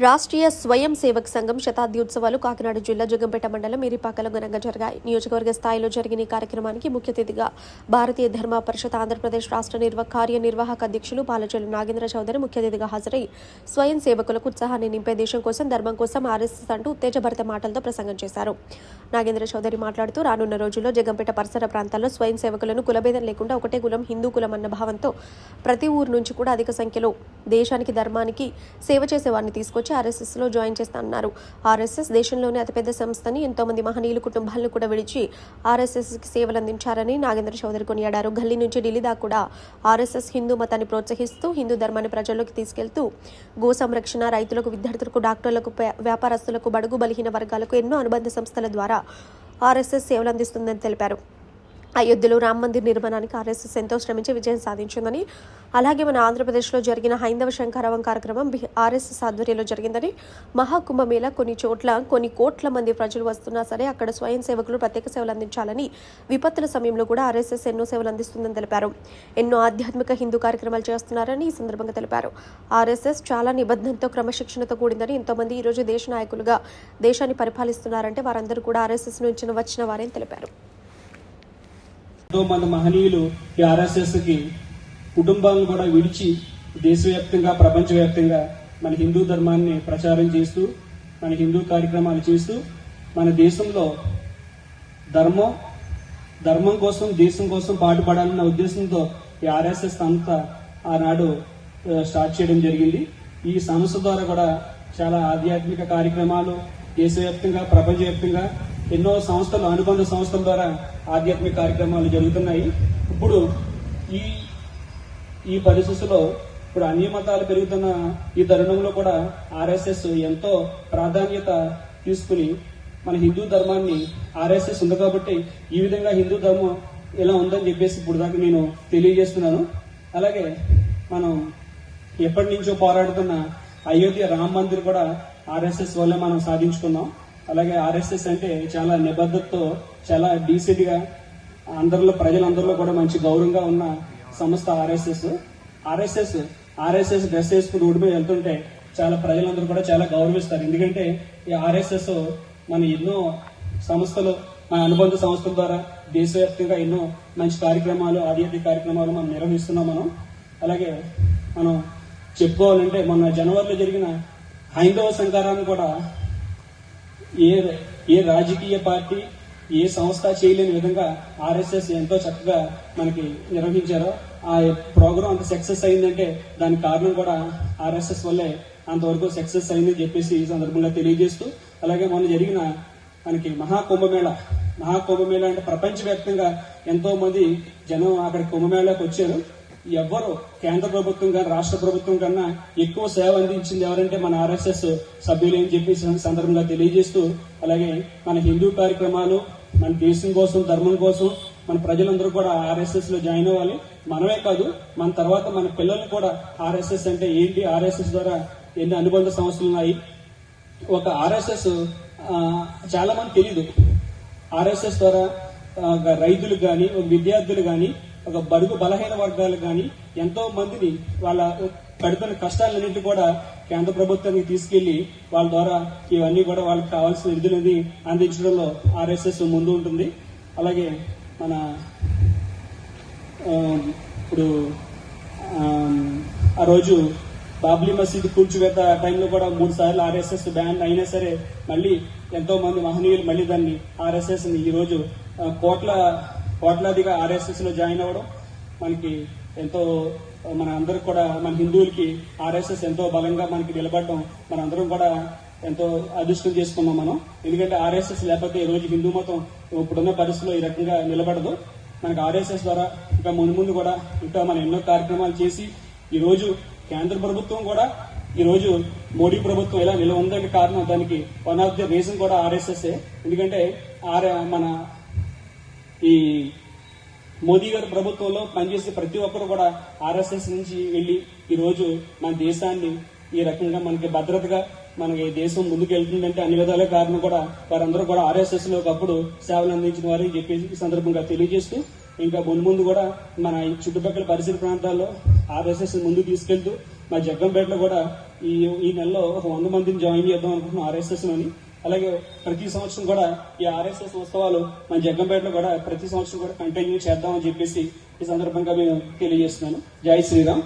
రాష్ట్రీయ స్వయం సేవక్ సంఘం శతాబ్ది ఉత్సవాలు కాకినాడ జిల్లా జగంపేట మండలం ఇరిపాకలో ఘనంగా జరిగాయి. నియోజకవర్గ స్థాయిలో జరిగిన ఈ కార్యక్రమానికి ముఖ్య అతిథిగా భారతీయ ధర్మ పరిషత్ ఆంధ్రప్రదేశ్ రాష్ట్ర నిర్వ కార్యనిర్వాహక అధ్యక్షులు పాలచెల్లి నాగేంద్ర చౌదరి ముఖ్య అతిథిగా హాజరై స్వయం సేవకులకు ఉత్సాహాన్ని నింపే దేశం కోసం ధర్మం కోసం ఆర్ఎస్ఎస్ అంటూ ఉత్తేజభరిత మాటలతో ప్రసంగం చేశారు. నాగేంద్ర చౌదరి మాట్లాడుతూ రానున్న రోజుల్లో జగంపేట పరిసర ప్రాంతాల్లో స్వయం సేవకులను కులభేదం లేకుండా ఒకటే కులం హిందూ కులం అన్న భావంతో ప్రతి ఊరు నుంచి కూడా అధిక సంఖ్యలో దేశానికి ధర్మానికి సేవ చేసే వారిని తీసుకొచ్చి ఆర్ఎస్ఎస్లో జాయిన్ చేస్తానన్నారు. ఆర్ఎస్ఎస్ దేశంలోనే అతిపెద్ద సంస్థని ఎంతోమంది మహనీయులు కుటుంబాలను కూడా విడిచి ఆర్ఎస్ఎస్కి సేవలు అందించారని నాగేంద్ర చౌదరి కొనియాడారు. గల్లీ నుంచి ఢిల్లీ దాకా కూడా ఆర్ఎస్ఎస్ హిందూ మతాన్ని ప్రోత్సహిస్తూ హిందూ ధర్మాన్ని ప్రజల్లోకి తీసుకెళ్తూ గో సంరక్షణ రైతులకు విద్యార్థులకు డాక్టర్లకు వ్యాపారస్తులకు బడుగు బలహీన వర్గాలకు ఎన్నో అనుబంధ సంస్థల ద్వారా ఆర్ఎస్ఎస్ సేవలు అందిస్తుందని తెలిపారు. అయోధ్యలో రామ్ మందిర్ నిర్మాణానికి ఆర్ఎస్ఎస్ ఎంతో శ్రమించి విజయం సాధించిందని అలాగే మన ఆంధ్రప్రదేశ్లో జరిగిన హైందవ శంకరవం కార్యక్రమం ఆర్ఎస్ఎస్ ఆధ్వర్యంలో జరిగిందని మహాకుంభమేళ కొన్ని చోట్ల కొన్ని కోట్ల మంది ప్రజలు వస్తున్నా సరే అక్కడ స్వయం సేవకులు ప్రత్యేక సేవలు అందించాలని విపత్తుల సమయంలో కూడా ఆర్ఎస్ఎస్ ఎన్నో సేవలు అందిస్తుందని తెలిపారు. ఎన్నో ఆధ్యాత్మిక హిందూ కార్యక్రమాలు చేస్తున్నారని ఈ సందర్భంగా తెలిపారు. ఆర్ఎస్ఎస్ చాలా నిబంధనతో క్రమశిక్షణతో కూడిందని ఎంతోమంది ఈరోజు దేశ నాయకులుగా దేశాన్ని పరిపాలిస్తున్నారంటే వారందరూ కూడా ఆర్ఎస్ఎస్ నుంచి వచ్చిన వారని తెలిపారు. ఎంతో మంది మహనీయులు ఈ ఆర్ఎస్ఎస్కి కుటుంబాలను కూడా విడిచి దేశవ్యాప్తంగా ప్రపంచవ్యాప్తంగా మన హిందూ ధర్మాన్ని ప్రచారం చేస్తూ మన హిందూ కార్యక్రమాలు చేస్తూ మన దేశంలో ధర్మం ధర్మం కోసం దేశం కోసం పాటుపడాలన్న ఉద్దేశంతో ఈ ఆర్ఎస్ఎస్ సంస్థ ఆనాడు స్టార్ట్ చేయడం జరిగింది. ఈ సంస్థ ద్వారా కూడా చాలా ఆధ్యాత్మిక కార్యక్రమాలు దేశవ్యాప్తంగా ప్రపంచవ్యాప్తంగా ఎన్నో సంస్థలు అనుబంధ సంస్థల ద్వారా ఆధ్యాత్మిక కార్యక్రమాలు జరుగుతున్నాయి. ఇప్పుడు ఈ ఈ పరిస్థితుల్లో ఇప్పుడు అన్ని మతాలు పెరుగుతున్న ఈ తరుణంలో కూడా ఆర్ఎస్ఎస్ ఎంతో ప్రాధాన్యత తీసుకుని మన హిందూ ధర్మాన్ని ఆర్ఎస్ఎస్ ఉంది కాబట్టి ఈ విధంగా హిందూ ధర్మం ఇలా ఉందని చెప్పేసి ఇప్పుడు దాకా నేను తెలియజేస్తున్నాను. అలాగే మనం ఎప్పటి నుంచో పోరాడుతున్న అయోధ్య రామ మందిర్ కూడా ఆర్ఎస్ఎస్ వల్ల మనం సాధించుకున్నాం. అలాగే ఆర్ఎస్ఎస్ అంటే చాలా నిబద్ధతతో చాలా డీసెంట్గా అందరిలో ప్రజలందరిలో కూడా మంచి గౌరవంగా ఉన్న సంస్థ ఆర్ఎస్ఎస్. ఆర్ఎస్ఎస్ ఆర్ఎస్ఎస్ డ్రెస్ వేసుకుని రోడ్డు మీద వెళ్తుంటే చాలా ప్రజలందరూ కూడా చాలా గౌరవిస్తారు. ఎందుకంటే ఈ ఆర్ఎస్ఎస్ మన ఎన్నో సంస్థలు మన అనుబంధ సంస్థల ద్వారా దేశవ్యాప్తంగా ఎన్నో మంచి కార్యక్రమాలు ఆధ్యాత్మిక కార్యక్రమాలు మనం నిర్వహిస్తున్నాం మనం. అలాగే మనం చెప్పుకోవాలంటే మొన్న జనవరిలో జరిగిన హైందవ సంకారాన్ని కూడా ఏ ఏ రాజకీయ పార్టీ ఏ సంస్థ చేయలేని విధంగా ఆర్ఎస్ఎస్ ఎంతో చక్కగా మనకి నిర్వహించారో ఆ ప్రోగ్రాం అంత సక్సెస్ అయిందంటే దానికి కారణం కూడా ఆర్ఎస్ఎస్ వల్లే అంతవరకు సక్సెస్ అయిందని చెప్పేసి ఈ సందర్భంగా తెలియజేస్తూ అలాగే మొన్న జరిగిన మనకి మహాకుంభమేళ మహాకుంభమేళ అంటే ప్రపంచవ్యాప్తంగా ఎంతో మంది జనం అక్కడ కుంభమేళకు వచ్చారు. ఎవ్వరు కేంద్ర ప్రభుత్వం కానీ రాష్ట్ర ప్రభుత్వం కన్నా ఎక్కువ సేవ అందించింది ఎవరంటే మన ఆర్ఎస్ఎస్ సభ్యులు అని చెప్పి సందర్భంగా తెలియజేస్తూ అలాగే మన హిందూ కార్యక్రమాలు మన దేశం కోసం ధర్మం కోసం మన ప్రజలందరూ కూడా ఆర్ఎస్ఎస్లో జాయిన్ అవ్వాలి. మనమే కాదు మన తర్వాత మన పిల్లలు కూడా ఆర్ఎస్ఎస్ అంటే ఏంటి? ఆర్ఎస్ఎస్ ద్వారా ఎన్ని అనుబంధ సంస్థలు ఉన్నాయి? ఒక ఆర్ఎస్ఎస్ చాలా మంది తెలియదు ఆర్ఎస్ఎస్ ద్వారా రైతులు ఒక కానీ ఒక విద్యార్థులు కానీ ఒక బడుగు బలహీన వర్గాలకు కానీ ఎంతో మందిని వాళ్ళ పడుతున్న కష్టాలన్నింటి కూడా కేంద్ర ప్రభుత్వానికి తీసుకెళ్ళి వాళ్ళ ద్వారా ఇవన్నీ కూడా వాళ్ళకి కావాల్సిన నిధులని అందించడంలో ఆర్ఎస్ఎస్ ముందు ఉంటుంది. అలాగే మన ఇప్పుడు ఆ, రోజు బాబ్లీ మసీద్ కూల్చివేత టైంలో కూడా మూడు సార్లు ఆర్ఎస్ఎస్ బ్యాన్ అయినా సరే మళ్ళీ ఎంతో మంది మహనీయులు మళ్ళీ దాన్ని ఆర్ఎస్ఎస్ని ఈ రోజు కోట్ల కోట్లాదిగా ఆర్ఎస్ఎస్లో జాయిన్ అవ్వడం మనకి ఎంతో మన అందరికి కూడా మన హిందువులకి ఆర్ఎస్ఎస్ ఎంతో బలంగా మనకి నిలబడడం మన అందరం కూడా ఎంతో అదృష్టం చేసుకున్నాం మనం. ఎందుకంటే ఆర్ఎస్ఎస్ లేకపోతే ఈ రోజు హిందూ మతం ఇప్పుడున్న పరిస్థితిలో ఈ రకంగా నిలబడదు. మనకి ఆర్ఎస్ఎస్ ద్వారా ఇంకా ముందు ముందు కూడా ఇంకా మనం ఎన్నో కార్యక్రమాలు చేసి ఈ రోజు కేంద్ర ప్రభుత్వం కూడా ఈ రోజు మోడీ ప్రభుత్వం ఇలా నిలవ ఉందని కారణం దానికి వన్ ఆఫ్ ది రీజన్ కూడా ఆర్ఎస్ఎస్ఏ. ఎందుకంటే ఆర్ మన ఈ మోదీ గారి ప్రభుత్వంలో పనిచేసే ప్రతి ఒక్కరు కూడా ఆర్ఎస్ఎస్ నుంచి వెళ్ళి ఈ రోజు మన దేశాన్ని ఈ రకంగా మనకి భద్రతగా మనకి దేశం ముందుకు వెళ్తుందంటే అన్ని విధాల కారణం కూడా వారందరూ కూడా ఆర్ఎస్ఎస్లో ఒకప్పుడు సేవలు అందించిన వారు చెప్పేసి ఈ సందర్భంగా తెలియజేస్తూ ఇంకా ముందు ముందు కూడా మన ఈ చుట్టుపక్కల పరిసర ప్రాంతాల్లో ఆర్ఎస్ఎస్ ముందుకు తీసుకెళ్తూ మా జగ్గంపేటలో కూడా ఈ ఈ నెలలో ఒక వంద మందిని జాయిన్ చేద్దాం అనుకుంటున్నాం ఆర్ఎస్ఎస్లోని. అలాగే ప్రతి సంవత్సరం కూడా ఈ ఆర్ఎస్ఎస్ ఉత్సవాలు మన జగ్గంపేటలో కూడా ప్రతి సంవత్సరం కూడా కంటిన్యూ చేద్దామని చెప్పేసి ఈ సందర్భంగా మేము తెలియజేస్తున్నాను. జై శ్రీరామ్.